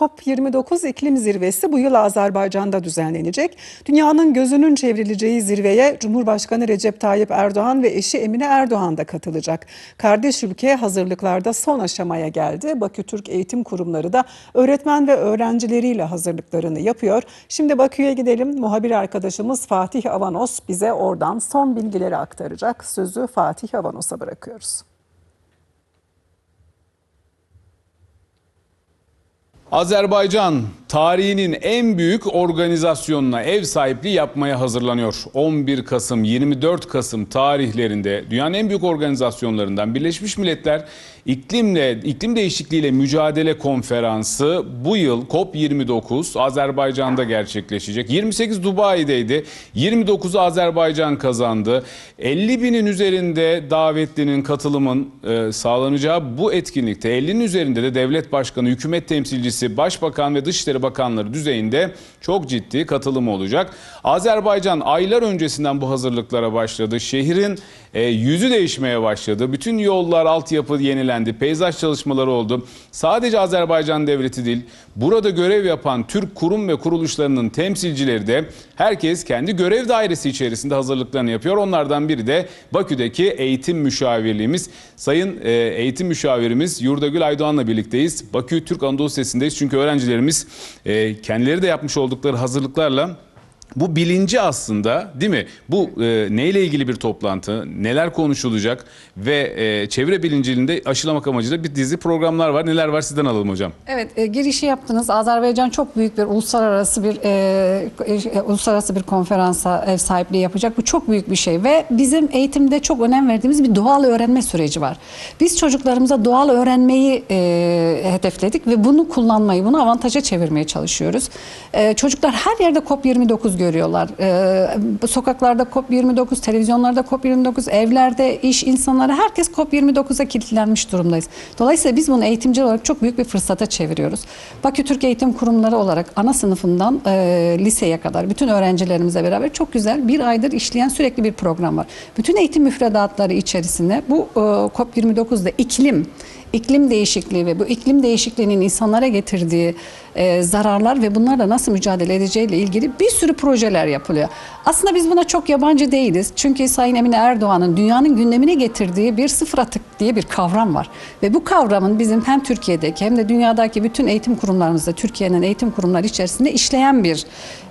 COP29 iklim zirvesi bu yıl Azerbaycan'da düzenlenecek. Dünyanın gözünün çevrileceği zirveye Cumhurbaşkanı Recep Tayyip Erdoğan ve eşi Emine Erdoğan da katılacak. Kardeş ülke hazırlıklarda son aşamaya geldi. Bakü Türk Eğitim Kurumları da öğretmen ve öğrencileriyle hazırlıklarını yapıyor. Şimdi Bakü'ye gidelim. Muhabir arkadaşımız Fatih Avanos bize oradan son bilgileri aktaracak. Sözü Fatih Avanos'a bırakıyoruz. Azerbaycan tarihinin en büyük organizasyonuna ev sahipliği yapmaya hazırlanıyor. 11 Kasım 24 Kasım tarihlerinde dünyanın en büyük organizasyonlarından Birleşmiş Milletler iklimle iklim değişikliğiyle mücadele konferansı bu yıl COP29 Azerbaycan'da gerçekleşecek. 28 Dubai'deydi. 29'u Azerbaycan kazandı. 50 binin üzerinde davetlinin katılımın e, sağlanacağı bu etkinlikte 50'nin üzerinde de devlet başkanı, hükümet temsilcisi, başbakan ve dışişleri bakanları düzeyinde çok ciddi katılım olacak. Azerbaycan aylar öncesinden bu hazırlıklara başladı. Şehrin e, yüzü değişmeye başladı. Bütün yollar, altyapı yenilendi. Peyzaj çalışmaları oldu. Sadece Azerbaycan devleti değil, burada görev yapan Türk kurum ve kuruluşlarının temsilcileri de herkes kendi görev dairesi içerisinde hazırlıklarını yapıyor. Onlardan biri de Bakü'deki eğitim müşavirliğimiz. Sayın e, eğitim müşavirimiz Yurdagül Aydoğan'la birlikteyiz. Bakü Türk Anadolu Sesi'ndeyiz. Çünkü öğrencilerimiz e, kendileri de yapmış oldukları hazırlıklarla bu bilinci aslında değil mi? Bu e, neyle ilgili bir toplantı, neler konuşulacak ve e, çevre bilincinde aşılamak amacıyla bir dizi programlar var. Neler var sizden alalım hocam. Evet, e, girişi yaptınız. Azerbaycan çok büyük bir uluslararası bir e, e, uluslararası bir konferansa ev sahipliği yapacak. Bu çok büyük bir şey ve bizim eğitimde çok önem verdiğimiz bir doğal öğrenme süreci var. Biz çocuklarımıza doğal öğrenmeyi e, hedefledik ve bunu kullanmayı, bunu avantaja çevirmeye çalışıyoruz. E, çocuklar her yerde COP29 görüyorlar. E, sokaklarda COP29, televizyonlarda COP29, evlerde iş insanları herkes COP29'a kilitlenmiş durumdayız. Dolayısıyla biz bunu eğitimci olarak çok büyük bir fırsata çeviriyoruz. Bakü Türk Eğitim Kurumları olarak ana sınıfından e, liseye kadar bütün öğrencilerimizle beraber çok güzel bir aydır işleyen sürekli bir program var. Bütün eğitim müfredatları içerisinde bu e, COP29'da iklim iklim değişikliği ve bu iklim değişikliğinin insanlara getirdiği e, zararlar ve bunlarla nasıl mücadele edeceğiyle ilgili bir sürü projeler yapılıyor. Aslında biz buna çok yabancı değiliz. Çünkü Sayın Emine Erdoğan'ın dünyanın gündemine getirdiği bir sıfır atık diye bir kavram var. Ve bu kavramın bizim hem Türkiye'deki hem de dünyadaki bütün eğitim kurumlarımızda, Türkiye'nin eğitim kurumları içerisinde işleyen bir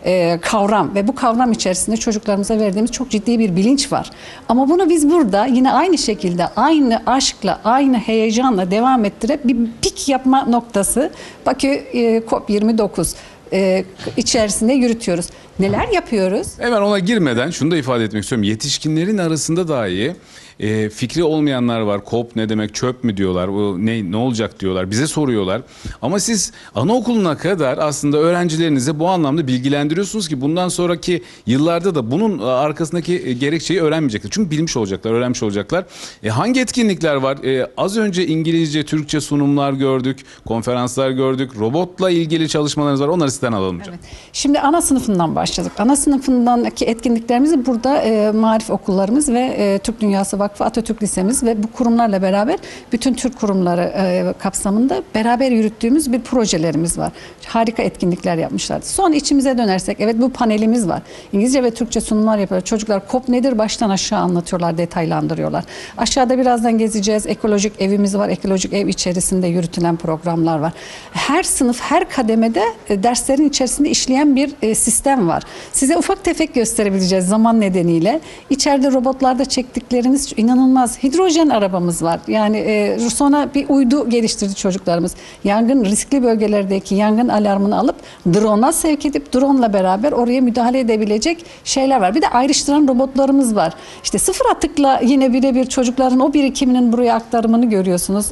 e, kavram. Ve bu kavram içerisinde çocuklarımıza verdiğimiz çok ciddi bir bilinç var. Ama bunu biz burada yine aynı şekilde, aynı aşkla, aynı heyecanla devam ettirip bir pik yapma noktası Bakü e, COP29 e, içerisinde yürütüyoruz. Neler yapıyoruz? Hemen ona girmeden şunu da ifade etmek istiyorum. Yetişkinlerin arasında dahi e, fikri olmayanlar var. Kop ne demek çöp mü diyorlar. Bu ne ne olacak diyorlar. Bize soruyorlar. Ama siz anaokuluna kadar aslında öğrencilerinize bu anlamda bilgilendiriyorsunuz ki bundan sonraki yıllarda da bunun arkasındaki e, gerekçeyi öğrenmeyecekler. Çünkü bilmiş olacaklar, öğrenmiş olacaklar. E, hangi etkinlikler var? E, az önce İngilizce, Türkçe sunumlar gördük, konferanslar gördük. Robotla ilgili çalışmalarınız var. Onları sizden alalım hocam. Evet. Şimdi ana sınıfından başladık. Ana sınıfındaki etkinliklerimizi burada e, marif okullarımız ve e, Türk Dünyası Vakfı Atatürk Lisemiz ve bu kurumlarla beraber bütün Türk kurumları e, kapsamında beraber yürüttüğümüz bir projelerimiz var. Harika etkinlikler yapmışlardı. Son içimize dönersek evet bu panelimiz var. İngilizce ve Türkçe sunumlar yapıyorlar. Çocuklar COP nedir baştan aşağı anlatıyorlar, detaylandırıyorlar. Aşağıda birazdan gezeceğiz. Ekolojik evimiz var. Ekolojik ev içerisinde yürütülen programlar var. Her sınıf, her kademede e, derslerin içerisinde işleyen bir e, sistem var. Size ufak tefek gösterebileceğiz zaman nedeniyle. İçeride robotlarda çektikleriniz inanılmaz. Hidrojen arabamız var. Yani e, sonra bir uydu geliştirdi çocuklarımız. Yangın riskli bölgelerdeki yangın alarmını alıp drone'a sevk edip drone'la beraber oraya müdahale edebilecek şeyler var. Bir de ayrıştıran robotlarımız var. İşte sıfır atıkla yine birebir çocukların o birikiminin buraya aktarımını görüyorsunuz.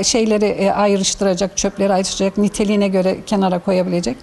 E, şeyleri e, ayrıştıracak, çöpleri ayrıştıracak, niteliğine göre kenara koyabilecek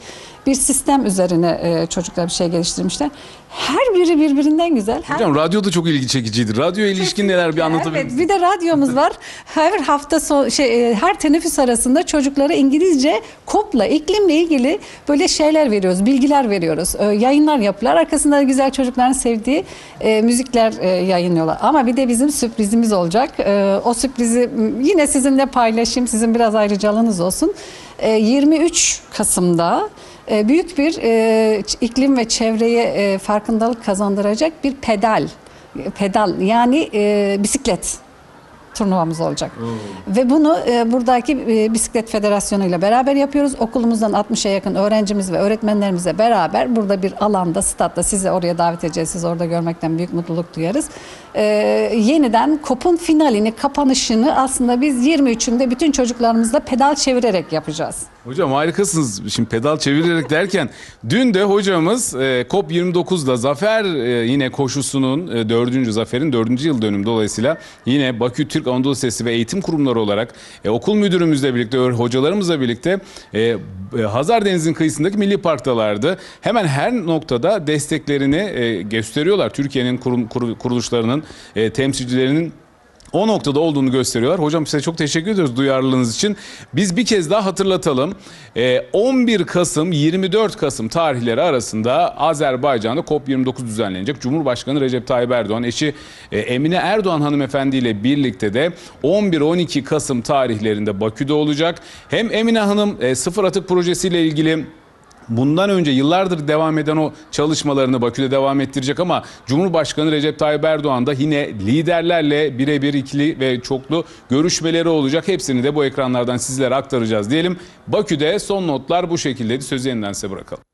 bir sistem üzerine e, çocuklar bir şey geliştirmişler. Her biri birbirinden güzel. Her Hocam radyo da çok ilgi çekiciydi. Radyo ilişkin neler bir anlatabilir Evet, bir de radyomuz var. Her hafta son, şey, e, her teneffüs arasında çocuklara İngilizce kopla, iklimle ilgili böyle şeyler veriyoruz, bilgiler veriyoruz. E, yayınlar yapıyorlar. Arkasında güzel çocukların sevdiği e, müzikler e, yayınlıyorlar. Ama bir de bizim sürprizimiz olacak. E, o sürprizi yine sizinle paylaşayım. Sizin biraz ayrıcalığınız olsun. E, 23 Kasım'da e, büyük bir e, iklim ve çevreye e, farkındalık kazandıracak bir pedal pedal yani e, bisiklet turnuvamız olacak. Ve bunu e, buradaki e, Bisiklet Federasyonu ile beraber yapıyoruz. Okulumuzdan 60'a yakın öğrencimiz ve öğretmenlerimizle beraber burada bir alanda, statta sizi oraya davet edeceğiz. Sizi orada görmekten büyük mutluluk duyarız. E, yeniden KOP'un finalini, kapanışını aslında biz 23'ünde bütün çocuklarımızla pedal çevirerek yapacağız. Hocam harikasınız. Şimdi pedal çevirerek derken dün de hocamız e, COP29'da zafer e, yine koşusunun e, dördüncü zaferin dördüncü yıl dönümü dolayısıyla yine Bakü Türk Anadolu Lisesi ve eğitim kurumları olarak e, okul müdürümüzle birlikte hocalarımızla birlikte e, e, Hazar Denizi'nin kıyısındaki milli parktalardı. Hemen her noktada desteklerini e, gösteriyorlar. Türkiye'nin kurum, kuru- kuruluşlarının e, temsilcilerinin o noktada olduğunu gösteriyorlar. Hocam size çok teşekkür ediyoruz duyarlılığınız için. Biz bir kez daha hatırlatalım. Ee, 11 Kasım 24 Kasım tarihleri arasında Azerbaycan'da COP29 düzenlenecek. Cumhurbaşkanı Recep Tayyip Erdoğan eşi e, Emine Erdoğan hanımefendi ile birlikte de 11-12 Kasım tarihlerinde Bakü'de olacak. Hem Emine Hanım e, sıfır atık projesiyle ilgili Bundan önce yıllardır devam eden o çalışmalarını Bakü'de devam ettirecek ama Cumhurbaşkanı Recep Tayyip Erdoğan da yine liderlerle birebir ikili ve çoklu görüşmeleri olacak. Hepsini de bu ekranlardan sizlere aktaracağız diyelim. Bakü'de son notlar bu şekildeydi. Sözü yeniden size bırakalım.